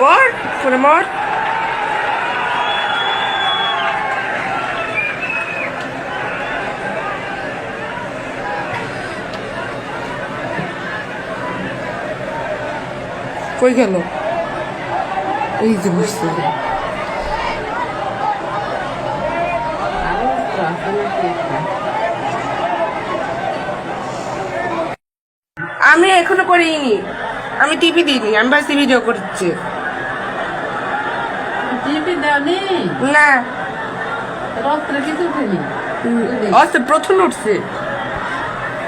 কর ফোনে মর কই গেল? এই যে বসছে। আমি এখনও করিনি। আমি টিভি দিইনি, আমি বাসি ভিডিও করছি। টিভি দেওনি না। রত্রে কিছু উঠেনি প্রথম উঠছে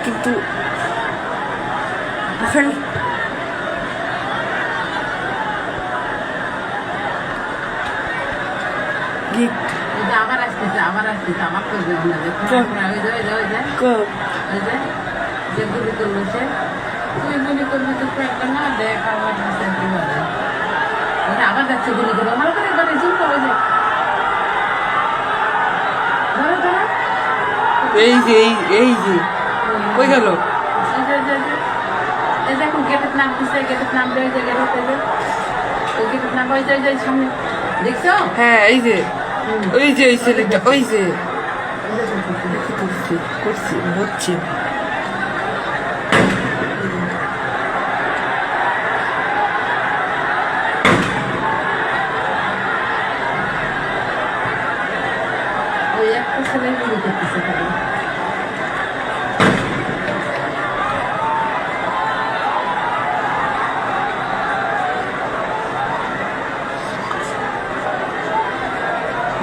কিন্তু ওখানে আবার আসতেছে আবার আসতেছে করবে যে গুলি করল সে তুই গুলি করবি তো একটা না দেখ যে আবার যাচ্ছে গুলি করব ভালো এই যে এই এই যে। কই গেল? এই এখন গেটের নাম দিছে গেটের নাম দেয় যে গেটের ওই গেটের নাম ওই যে সামনে। দেখছ? হ্যাঁ এই যে। ওই যে ওই ছেলেটা ওই যে। করছি করছি হচ্ছে ওই একটা ছেলে করতেছে খালি।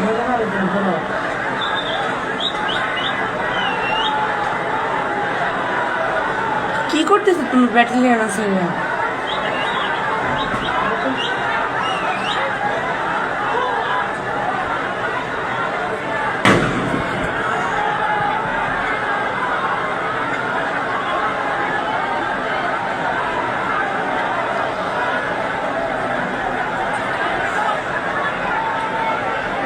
বলো না, ওই যে বলো। কি করতেছে তুমি ব্যাটালিয়ান আছে?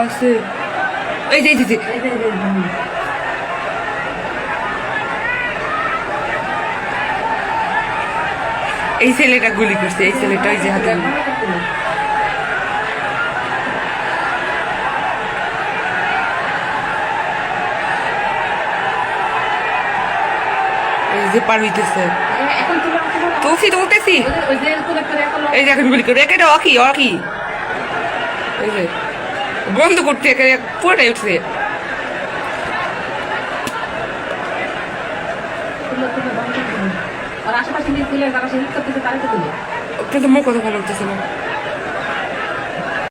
আছে এই যে এই এই ছেলেটা গুলি করছে এই ছেলেটা ওই যে হাতে যে পার হইতেছে তুলছি তুলতেছি এই যে এখন গুলি করে একে অকি অকি এই যে বন্ধ করতে পুরোটাই উঠছে কিন্তু মুখ কথা ভালো উঠতেছে না।